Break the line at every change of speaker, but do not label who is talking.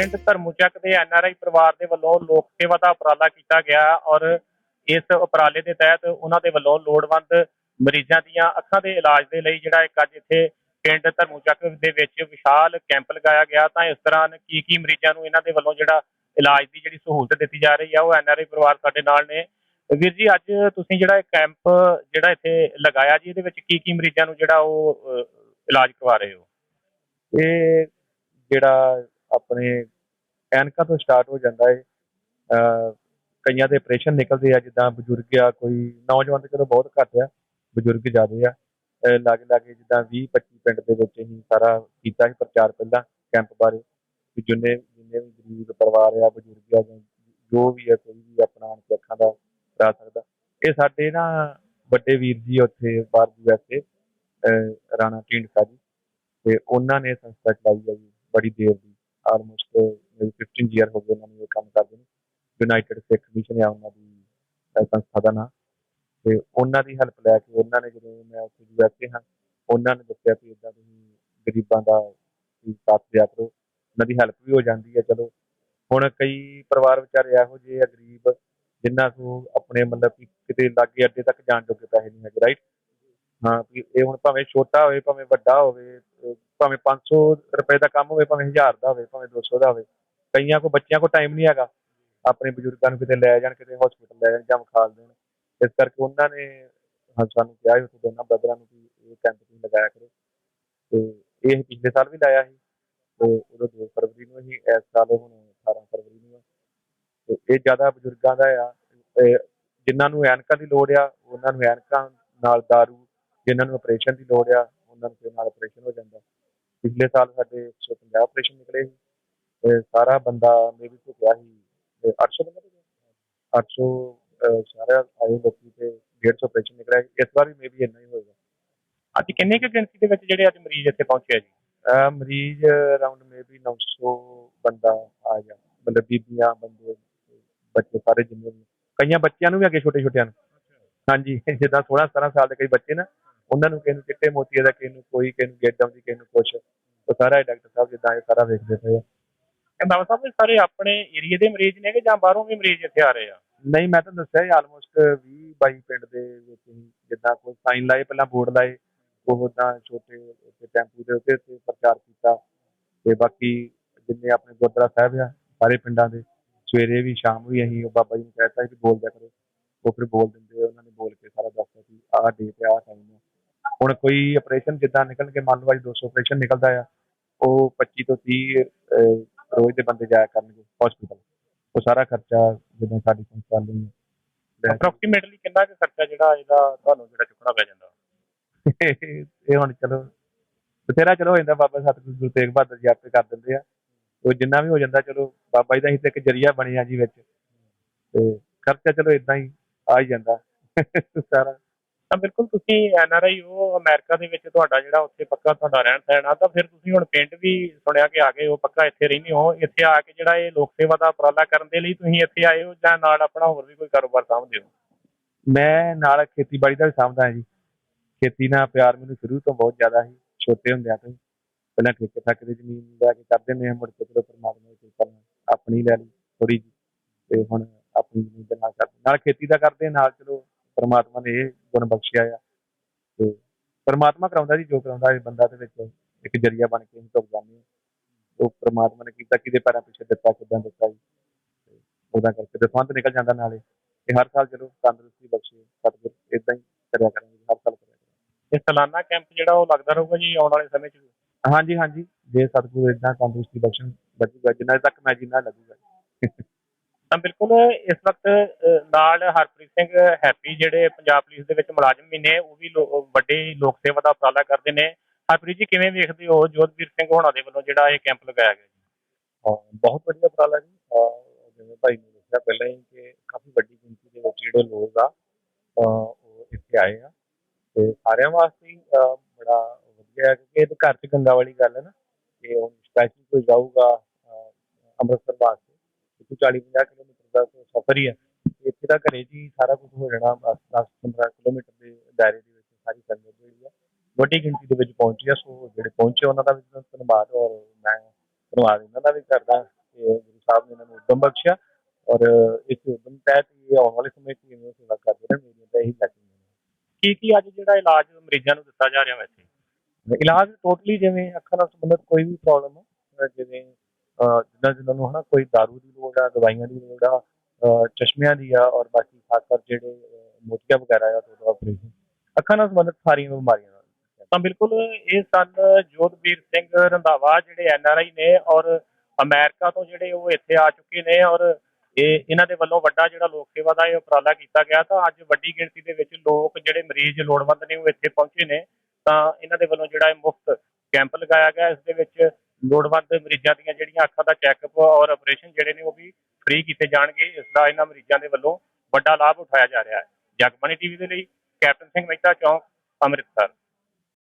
ਪਿੰਡ ਧਰਮੂਚੱਕ ਦੇ ਐਨਆਰਆਈ ਪਰਿਵਾਰ ਦੇ ਵੱਲੋਂ ਲੋਕ ਸੇਵਾ ਦਾ ਉਪਰਾਲਾ ਕੀਤਾ ਗਿਆ ਔਰ ਇਸ ਉਪਰਾਲੇ ਦੇ ਤਹਿਤ ਉਹਨਾਂ ਦੇ ਵੱਲੋਂ ਲੋੜਵੰਦ ਮਰੀਜ਼ਾਂ ਦੀਆਂ ਅੱਖਾਂ ਦੇ ਇਲਾਜ ਦੇ ਲਈ ਜਿਹੜਾ ਇੱਕ ਅੱਜ ਇੱਥੇ ਪਿੰਡ ਧਰਮੂਚੱਕ ਦੇ ਵਿੱਚ ਵਿਸ਼ਾਲ ਕੈਂਪ ਲਗਾਇਆ ਗਿਆ। ਤਾਂ ਇਸ ਦੌਰਾਨ ਕੀ ਕੀ ਮਰੀਜ਼ਾਂ ਨੂੰ ਇਹਨਾਂ ਦੇ ਵੱਲੋਂ ਜਿਹੜਾ ਇਲਾਜ ਦੀ ਜਿਹੜੀ ਸਹੂਲਤ ਦਿੱਤੀ ਜਾ ਰਹੀ ਆ, ਉਹ ਐਨਆਰਆਈ ਪਰਿਵਾਰ ਸਾਡੇ ਨਾਲ ਨੇ। ਵੀਰ ਜੀ, ਅੱਜ ਤੁਸੀਂ ਜਿਹੜਾ ਇਹ ਕੈਂਪ ਜਿਹੜਾ ਇੱਥੇ ਲਗਾਇਆ ਜੀ, ਇਹਦੇ ਵਿੱਚ ਕੀ ਕੀ ਮਰੀਜ਼ਾਂ ਨੂੰ ਜਿਹੜਾ ਉਹ ਇਲਾਜ ਕਰਵਾ ਰਹੇ ਹੋ?
ਇਹ ਜਿਹੜਾ ਆਪਣੇ ਐਨਕਾਂ ਤੋਂ ਸਟਾਰਟ ਹੋ ਜਾਂਦਾ ਹੈ ਅਹ ਕਈਆਂ ਦੇ ਆਪਰੇਸ਼ਨ ਨਿਕਲਦੇ ਆ, ਜਿੱਦਾਂ ਬਜ਼ੁਰਗ ਆ, ਕੋਈ ਨੌਜਵਾਨ ਤੇ ਚਲੋ ਬਹੁਤ ਘੱਟ ਆ, ਬਜ਼ੁਰਗ ਜ਼ਿਆਦੇ ਆ। ਅਹ ਲਾਗੇ ਲਾਗੇ ਜਿੱਦਾਂ 20 25 ਪਿੰਡ ਦੇ ਵਿੱਚ ਅਸੀਂ ਸਾਰਾ ਕੀਤਾ ਸੀ ਪ੍ਰਚਾਰ ਪਹਿਲਾਂ ਕੈਂਪ ਬਾਰੇ। ਕਿ ਜਿੰਨੇ ਜਿੰਨੇ ਵੀ ਗਰੀਬ ਪਰਿਵਾਰ ਆ, ਬਜ਼ੁਰਗ ਆ, ਜਾਂ ਜੋ ਵੀ ਆ, ਕੋਈ ਵੀ ਆਪਣਾ ਆਣ ਅੱਖਾਂ ਦਾ ਕਰਾ ਸਕਦਾ। ਇਹ ਸਾਡੇ ਨਾ ਵੱਡੇ ਵੀਰ ਜੀ ਉੱਥੇ ਬਾਹਰ ਯੂਐਸਏ ਰਾਣਾ ਢੀਂਡਸਾ ਜੀ, ਤੇ ਉਹਨਾਂ ਨੇ ਸੰਸਥਾ ਚਲਾਈ ਹੈ ਜੀ, ਬੜੀ ਦੇਰ ਦੀ। ਆਲਮੋਸਟ 15 ਈਅਰ ਹੋ ਗਏ ਉਹਨਾਂ ਨੂੰ ਇਹ ਕੰਮ ਕਰਦੇ ਨੇ। ਯੂਨਾਈਟਿਡ ਸਿੱਖ ਮਿਸ਼ਨ ਆ ਉਹਨਾਂ ਦੀ ਸੰਸਥਾ ਦਾ ਨਾਮ ਤੇ ਉਹਨਾਂ ਦੀ ਹੈਲਪ ਲੈ ਕੇ ਉਹਨਾਂ ਨੇ ਜਦੋਂ ਮੈਂ ਉੱਥੇ ਯੂਐਸਏ ਹਾਂ, ਉਹਨਾਂ ਨੇ ਦੱਸਿਆ ਕਿ ਇਦਾਂ ਤੁਸੀਂ ਗਰੀਬਾਂ ਦਾ ਸਾਥ ਦਿਆ ਕਰੋ। ਉਹਨਾਂ ਦੀ ਹੈਲਪ ਵੀ ਹੋ ਜਾਂਦੀ ਹੈ, ਚਲੋ। ਹੁਣ ਕਈ ਪਰਿਵਾਰ ਵਿਚਾਰੇ ਇਹੋ ਜਿਹੇ ਆ, ਗਰੀਬ ਜਿਨ੍ਹਾਂ ਨੂੰ ਆਪਣੇ ਮਤਲਬ ਕਿ ਕਿਤੇ ਲਾਗੇ ਅੱਡੇ ਤੱਕ ਜਾਣ ਜੋਗੇ ਪੈਸੇ ਨਹੀਂ ਹੈਗੇ ਰਾਈਟ ਹਾਂ ਇਹ ਹੁਣ ਭਾਵੇਂ ਛੋਟਾ ਹੋਵੇ, ਭਾਵੇਂ ਵੱਡਾ ਹੋਵੇ ਭਾਵੇਂ 500 ਰੁਪਏ ਦਾ ਕੰਮ ਹੋਵੇ, ਭਾਵੇਂ 1000 ਦਾ ਹੋਵੇ, ਭਾਵੇਂ 200 ਦਾ ਹੋਵੇ, ਕਈਆਂ ਕੋ, ਬੱਚਿਆਂ ਕੋ ਟਾਈਮ ਨਹੀਂ ਹੈਗਾ। ਆਪਣੇ ਬਜ਼ੁਰਗਾਂ ਨੂੰ ਕਿਤੇ ਲੈ ਜਾਣ, ਕਿਤੇ ਹਸਪੀਟਲ ਲੈ ਜਾਣ ਜਾਂ ਵਿਖਾਲ ਦੇਣ। ਇਸ ਕਰਕੇ ਉਹਨਾਂ ਨੇ ਸਾਨੂੰ ਕਿਹਾ ਸੀ ਦੋਨਾਂ ਬ੍ਰਦਰਾਂ ਨੂੰ ਕਿ ਇਹ ਕੈਂਪ ਤੁਸੀਂ ਲਗਾਇਆ ਕਰੋ। ਤੇ ਇਹ ਪਿਛਲੇ ਸਾਲ ਵੀ ਲਾਇਆ ਸੀ ਤੇ ਉਦੋਂ 2 ਫਰਵਰੀ ਨੂੰ ਹੀ, ਇਸ ਸਾਲ ਹੁਣ 18 ਫਰਵਰੀ ਨੂੰ ਆ। ਤੇ ਇਹ ਜ਼ਿਆਦਾ ਬਜ਼ੁਰਗਾਂ ਦਾ ਆ। ਤੇ ਜਿਨ੍ਹਾਂ ਨੂੰ ਐਨਕਾਂ ਦੀ ਲੋੜ ਆ, ਉਹਨਾਂ ਨੂੰ ਐਨਕਾਂ ਨਾਲ ਦਾਰੂ, ਜਿਨ੍ਹਾਂ ਨੂੰ ਆਪਰੇਸ਼ਨ ਦੀ ਲੋੜ ਆ, ਉਹਨਾਂ ਨੂੰ ਦੇ ਨਾਲ ਆਪਰੇਸ਼ਨ ਹੋ ਜਾਂਦਾ। ਪਿਛਲੇ ਸਾਲ ਸਾਡੇ 150 ਆਪਰੇਸ਼ਨ ਨਿਕਲੇ ਸੀ ਤੇ ਸਾਰਾ ਬੰਦਾ ਮੇਬੀ ਤੋਂ ਗਿਆ ਸੀ ਤੇ 800 ਬੰਦਾ ਤੋਂ ਗਿਆ 800 ਅਹ, ਸਾਰੇ ਆਏ ਲੋਕੀ ਤੇ 150 ਆਪਰੇਸ਼ਨ ਨਿਕਲਿਆ। ਇਸ ਵਾਰ ਵੀ ਮੇਬੀ ਇੰਨਾ ਹੀ ਹੋਏਗਾ।
ਅੱਜ ਕਿੰਨੇ ਕੁ ਗਿਣਤੀ ਦੇ ਵਿੱਚ ਜਿਹੜੇ ਅੱਜ ਮਰੀਜ਼ ਇੱਥੇ ਪਹੁੰਚੇ ਆ ਜੀ?
ਮਰੀਜ਼ ਅਰਾਊਂਡ ਮੇਬੀ 900 ਬੰਦਾ ਆ ਗਿਆ। ਮਤਲਬ ਬੀਬੀਆਂ ਬੰਦੇ ਬੱਚੇ ਸਾਰੇ ਜਿੰਨੇ ਵੀ। ਕਈਆਂ ਬੱਚਿਆਂ ਨੂੰ ਵੀ ਅੱਗੇ ਛੋਟੇ ਛੋਟਿਆਂ ਨੂੰ। ਹਾਂਜੀ ਜਿੱਦਾਂ 16 17 ਸਾਲ ਦੇ ਕਈ ਬੱਚੇ ਨਾ ਉਹਨਾਂ ਨੂੰ ਕਿਸੇ ਨੂੰ ਚਿੱਟੇ ਮੋਤੀਏ ਦਾ ਕਿਸੇ ਨੂੰ ਕੋਈ ਕਿਸੇ ਨੂੰ ਗੇਟ ਆਉਂਦੀ ਕਿਸੇ ਨੂੰ ਕੁਛ। ਉਹ ਸਾਰਾ ਇਹ ਡਾਕਟਰ ਸਾਹਿਬ ਜਿੱਦਾਂ ਇਹ ਸਾਰਾ ਵੇਖਦੇ ਪਏ ਆ।
ਇਹ ਬਾਬਾ ਸਾਹਿਬ ਇਹ ਸਾਰੇ ਆਪਣੇ ਏਰੀਆ ਦੇ ਮਰੀਜ਼ ਨੇ ਕਿ ਜਾਂ ਬਾਹਰੋਂ ਵੀ ਮਰੀਜ਼ ਇੱਥੇ ਆ ਰਹੇ ਆ?
ਨਹੀਂ ਮੈਂ ਤਾਂ ਦੱਸਿਆ ਹੀ ਆਲਮੋਸਟ 20 22 ਪਿੰਡ ਦੇ ਵਿੱਚ ਹੀ ਜਿੱਦਾਂ ਕੋਈ ਸਾਈਨ ਲਾਏ ਪਹਿਲਾਂ ਬੋਰਡ ਲਾਏ ਉਹ ਤਾਂ ਛੋਟੇ ਉੱਤੇ ਟੈਂਪੂ ਦੇ ਉੱਤੇ ਤੇ ਪ੍ਰਚਾਰ ਕੀਤਾ ਤੇ ਬਾਕੀ ਜਿੰਨੇ ਆਪਣੇ ਗੁਰਦੁਆਰਾ ਸਾਹਿਬ ਆ ਸਾਰੇ ਪਿੰਡਾਂ ਦੇ ਸਵੇਰੇ ਵੀ ਸ਼ਾਮ ਵੀ ਅਸੀਂ ਉਹ ਬਾਬਾ ਜੀ ਨੂੰ ਕਹਿਤਾ ਕਿ ਬੋਲ ਦਿਆ ਕਰੋ। ਉਹ ਫਿਰ ਬੋਲ ਦਿੰਦੇ ਉਹਨਾਂ ਨੇ ਬੋਲ ਕੇ ਸਾਰਾ ਦੱਸਤਾ ਕਿ ਆਹ ਡੇਟ ਆ ਟਾਈਮ ਆ। ਹੁਣ ਕੋਈ ਆਪਰੇਸ਼ਨ ਜਿੱਦਾਂ ਨਿਕਲ ਕੇ ਮੰਨ ਲਓ ਅੱਜ 200 ਆਪਰੇਸ਼ਨ ਨਿਕਲਦਾ ਆ ਉਹ 25 ਤੋਂ 30 ਅਹ, ਰੋਜ਼ ਦੇ ਬੰਦੇ ਜਾਇਆ ਕਰਨਗੇ ਹਸਪੀਟਲ ਉਹ ਸਾਰਾ ਖਰਚਾ ਜਿੱਦਾਂ ਸਾਡੀ ਸੰਸਥਾ ਲਈ ਹੈ।
ਅਪਰੋਕਸੀਮੇਟਲੀ ਕਿੰਨਾ ਕੁ ਖਰਚਾ ਜਿਹੜਾ ਇਹਦਾ ਤੁਹਾਨੂੰ ਜਿਹੜਾ ਚੁੱਕਣਾ ਪੈ ਜਾਂਦਾ?
ਇਹ ਹੁਣ ਚਲੋ ਬਥੇਰਾ ਚਲੋ ਹੋ ਜਾਂਦਾ ਬਾਬਾ ਸਤਿਗੁਰੂ ਗੁਰੂ ਤੇਗ ਬਹਾਦਰ ਜੀ ਆਪੇ ਕਰ ਦਿੰਦੇ ਆ। ਉਹ ਜਿੰਨਾ ਵੀ ਹੋ ਜਾਂਦਾ ਚਲੋ ਬਾਬਾ ਜੀ ਦਾ ਹੀ ਤੇ ਇੱਕ ਜਰੀਆ ਬਣਿਆ ਜੀ ਵਿੱਚ। ਤੇ ਖਰਚਾ ਚਲੋ ਇਦਾਂ ਹੀ ਆ ਹੀ ਜਾਂਦਾ। ਸਾਰਾ
ਤਾਂ ਬਿਲਕੁਲ ਤੁਸੀਂ ਐਨ ਆਰ ਆਈ ਹੋ ਅਮਰੀਕਾ ਦੇ ਵਿੱਚ ਤੁਹਾਡਾ ਜਿਹੜਾ ਉੱਥੇ ਪੱਕਾ ਤੁਹਾਡਾ ਰਹਿਣ ਸਹਿਣ ਆ, ਤਾਂ ਫਿਰ ਤੁਸੀਂ ਹੁਣ ਪਿੰਡ ਵੀ ਸੁਣਿਆ ਕਿ ਆ ਗਏ ਹੋ ਪੱਕਾ ਇੱਥੇ ਰਹਿੰਦੇ ਹੋ, ਇੱਥੇ ਆ ਕੇ ਜਿਹੜਾ ਇਹ ਲੋਕ ਸੇਵਾ ਦਾ ਉਪਰਾਲਾ ਕਰਨ ਦੇ ਲਈ ਤੁਸੀਂ ਇੱਥੇ ਆਏ ਹੋ ਜਾਂ ਨਾਲ ਆਪਣਾ ਹੋਰ ਵੀ ਕੋਈ ਕਾਰੋਬਾਰ ਸਾਂਭਦੇ ਹੋ?
ਮੈਂ ਨਾਲ ਖੇਤੀਬਾੜੀ ਦਾ ਵੀ ਸਾਂਭਦਾ ਹਾਂ ਜੀ। ਖੇਤੀ ਨਾਲ ਪਿਆਰ ਮੈਨੂੰ ਸ਼ੁਰੂ ਤੋਂ ਬਹੁਤ ਜ਼ਿਆਦਾ ਸੀ, ਛੋਟੇ ਹੁੰਦਿਆਂ ਤੋਂ ਪਹਿਲਾਂ ਠੇਕੇ ਠਾਕੇ ਦੀ ਜ਼ਮੀਨ ਲੈ ਕੇ ਕਰਦੇ ਨੇ ਮੁੜ ਕੇ ਚਲੋ ਪਰਮਾਤਮਾ ਦੀ ਕਿਰਪਾ ਨਾਲ ਆਪਣੀ ਲੈ ਲਈ ਥੋੜੀ ਜਿਹੀ, ਤੇ ਹੁਣ ਆਪਣੀ ਜ਼ਮੀਨ ਦੇ ਨਾਲ ਕਰਦੇ। ਨਾਲ ਖੇਤੀ ਦਾ ਕਰਦੇ ਨਾਲ ਚਲੋ ਪਰਮਾਤਮਾ ਨੇ ਇਹ ਗੁਣ ਬਖਸ਼ਿਆ ਆ। ਤੇ ਪਰਮਾਤਮਾ ਕਰਾਉਂਦਾ ਜੀ ਜੋ ਕਰਾਉਂਦਾ ਇਹ ਬੰਦਾ ਦੇ ਵਿੱਚ ਇੱਕ ਜਰੀਆ ਬਣ ਕੇ ਟੁੱਟ ਜਾਂਦੇ ਹਾਂ। ਉਹ ਪਰਮਾਤਮਾ ਨੇ ਕੀਤਾ ਕਿਹਦੇ ਪੈਰਾਂ ਪਿੱਛੇ ਦਿੱਤਾ ਕਿਦਾਂ ਦਿੱਤਾ ਜੀ। ਉਹਦਾ ਕਰਕੇ ਦਸਵੰਤ ਨਿਕਲ ਜਾਂਦਾ ਨਾਲੇ। ਤੇ ਹਰ ਸਾਲ ਚਲੋ ਤੰਦਰੁਸਤੀ ਬਖਸ਼ੇ ਸਤਿਗੁਰ ਇਦਾਂ ਹੀ ਕਰਿਆ ਕਰਾਂਗੇ ਹਰ ਸਾਲ ਕਰਿਆ ਕਰਾਂਗੇ।
ਇਹ ਸਾਲਾਨਾ ਕੈਂਪ ਜਿਹੜਾ ਉਹ ਲੱਗਦਾ ਰਹੂਗਾ ਜੀ ਆਉਣ ਵਾਲੇ ਸਮੇਂ 'ਚ।
ਹਾਂਜੀ ਹਾਂਜੀ। ਜੇ ਸਤਿਗੁਰ ਇਦਾਂ ਤੰਦਰੁਸਤੀ ਬਖਸ਼ਣ ਲੱਗੂਗਾ ਜਿੰਨਾ ਤੱਕ ਮੈਂ ਜਿੰਨਾ ਲੱਗੂਗਾ।
ਤਾਂ ਬਿਲਕੁਲ ਇਸ ਵਕਤ ਨਾਲ ਹਰਪ੍ਰੀਤ ਸਿੰਘ ਹੈਪੀ ਜਿਹੜੇ ਪੰਜਾਬ ਪੁਲਿਸ ਦੇ ਵਿੱਚ ਮੁਲਾਜ਼ਮ ਵੀ ਨੇ, ਉਹ ਵੀ ਲੋ- ਵੱਡੇ ਲੋਕ ਸੇਵਾ ਦਾ ਉਪਰਾਲਾ ਕਰਦੇ ਨੇ। ਹਰਪ੍ਰੀਤ ਜੀ, ਕਿਵੇਂ ਵੇਖਦੇ ਹੋ ਜੋਧਵੀਰ ਸਿੰਘ ਹੋਣਾ ਦੇ ਵੱਲੋਂ ਜਿਹੜਾ ਇਹ ਕੈਂਪ ਲਗਾਇਆ ਗਿਆ ਜੀ?
ਬਹੁਤ ਵਧੀਆ ਉਪਰਾਲਾ ਜੀ। ਜਿਵੇਂ ਭਾਈ ਨੇ ਦੱਸਿਆ ਪਹਿਲਾਂ ਹੀ ਕਿ ਕਾਫੀ ਵੱਡੀ ਗਿਣਤੀ ਦੇ ਵਿੱਚ ਜਿਹੜੇ ਲੋਕ ਆ ਉਹ ਇੱਥੇ ਆਏ ਆ। ਤੇ ਸਾਰਿਆਂ ਵਾਸਤੇ ਬੜਾ ਵਧੀਆ ਹੈ ਕਿਉਂਕਿ ਇਹ ਘਰ 'ਚ ਗੰਗਾ ਵਾਲੀ ਗੱਲ ਹੈ ਨਾ। ਕਿ ਹੁਣ ਸਪੈਸ਼ਲ ਕੋਈ ਜਾਊਗਾ ਅੰਮ੍ਰਿਤਸਰ ਵਾਸਤੇ ਤੇ 40 50 ਕਿਲੋਮੀਟਰ ਦਾ ਸਫ਼ਰ ਹੀ ਹੈ ਇੱਥੇ ਤਾਂ ਘਰੇ 'ਚ ਸਾਰਾ ਕੁਝ ਹੋ ਜਾਣਾ 10 15 ਕਿਲੋਮੀਟਰ ਦੇ ਦਾਇਰੇ ਦੇ ਵਿੱਚ ਸਾਰੀ ਸੰਗਤ ਜਿਹੜੀ ਆ, ਵੱਡੀ ਗਿਣਤੀ ਦੇ ਵਿੱਚ ਪਹੁੰਚੀ ਆ। ਸੋ ਜਿਹੜੇ ਪਹੁੰਚੇ ਉਹਨਾਂ ਦਾ ਵੀ ਧੰਨਵਾਦ ਔਰ ਮੈਂ ਧੰਨਵਾਦ ਇਹਨਾਂ ਦਾ ਵੀ ਕਰਦਾ ਇਹ ਗੁਰੂ ਸਾਹਿਬ ਨੇ ਇਹਨਾਂ ਨੂੰ ਉਦਮ ਬਖਸ਼ਿਆ। ਔਰ ਇਸ ਉਦਮ ਤਹਿਤ ਇਹ ਆਉਣ ਵਾਲੇ ਸਮੇਂ 'ਚ ਵੀ ਸੇਵਾ ਕਰਦੇ ਰਹਿਣ ਮੇਰੀ ਤਾਂ ਇਹੀ ਬਲੈਸਿੰਗ
ਕੀ ਕੀ ਅੱਜ ਜਿਹੜਾ ਇਲਾਜ ਮਰੀਜ਼ਾਂ ਨੂੰ ਦਿੱਤਾ ਜਾ ਰਿਹਾ ਵੈਸੇ?
ਇਲਾਜ ਟੋਟਲੀ ਜਿਵੇਂ ਅੱਖਾਂ ਨਾਲ ਸੰਬੰਧਿਤ ਕੋਈ ਵੀ ਪ੍ਰੋਬਲਮ ਹੋ ਜਿਵੇਂ ਅਹ ਜਿੱਦਾਂ ਜਿੱਦਾਂ ਨੂੰ ਹਨਾ ਕੋਈ ਦਾਰੂ ਦੀ ਲੋੜ ਆ, ਦਵਾਈਆਂ ਦੀ ਲੋੜ ਆ ਚਸ਼ਮਿਆਂ ਦੀ ਆ ਔਰ ਬਾਕੀ ਖਾਸ ਕਰ ਜਿਹੜੇ ਮੋਤੀਆ ਵਗੈਰਾ ਆ ਉਹਦਾ ਆਪਰੇਸ਼ਨ ਅੱਖਾਂ ਨਾਲ ਸੰਬੰਧਿਤ ਸਾਰੀਆਂ ਬਿਮਾਰੀਆਂ ਨਾਲ।
ਤਾਂ ਬਿਲਕੁਲ ਇਹ ਸਨ ਜੋਧਵੀਰ ਸਿੰਘ ਰੰਧਾਵਾ ਜਿਹੜੇ ਐਨ ਆਰ ਆਈ ਨੇ ਔਰ ਅਮਰੀਕਾ ਤੋਂ ਜਿਹੜੇ ਉਹ ਇੱਥੇ ਆ ਚੁੱਕੇ ਨੇ ਔਰ ਇਹ ਇਹਨਾਂ ਦੇ ਵੱਲੋਂ ਵੱਡਾ ਜਿਹੜਾ ਲੋਕ ਸੇਵਾ ਦਾ ਇਹ ਉਪਰਾਲਾ ਕੀਤਾ ਗਿਆ। ਤਾਂ ਅੱਜ ਵੱਡੀ ਗਿਣਤੀ ਦੇ ਵਿੱਚ ਲੋਕ ਜਿਹੜੇ ਮਰੀਜ਼ ਲੋੜਵੰਦ ਨੇ ਉਹ ਇੱਥੇ ਪਹੁੰਚੇ ਨੇ। ਤਾਂ ਇਹਨਾਂ ਦੇ ਵੱਲੋਂ ਜਿਹੜਾ ਇਹ ਮੁਫਤ ਕੈਂਪ ਲਗਾਇਆ ਗਿਆ। ਇਸ ਦੇ ਵਿੱਚ ਲੋੜਵੰਦ ਮਰੀਜ਼ਾਂ ਦੀਆਂ ਜਿਹੜੀਆਂ ਅੱਖਾਂ ਦਾ ਚੈੱਕਅਪ ਔਰ ਆਪਰੇਸ਼ਨ ਜਿਹੜੇ ਨੇ ਉਹ ਵੀ ਫ੍ਰੀ ਕੀਤੇ ਜਾਣਗੇ, ਇਸ ਦਾ ਇਹਨਾਂ ਮਰੀਜ਼ਾਂ ਦੇ ਵੱਲੋਂ ਵੱਡਾ ਲਾਭ ਉਠਾਇਆ ਜਾ ਰਿਹਾ ਹੈ। ਜਗਬਾਣੀ ਟੀਵੀ ਦੇ ਲਈ ਕੈਪਟਨ ਸਿੰਘ ਮਹਿਤਾ ਚੌਂਕ, ਅੰਮ੍ਰਿਤਸਰ।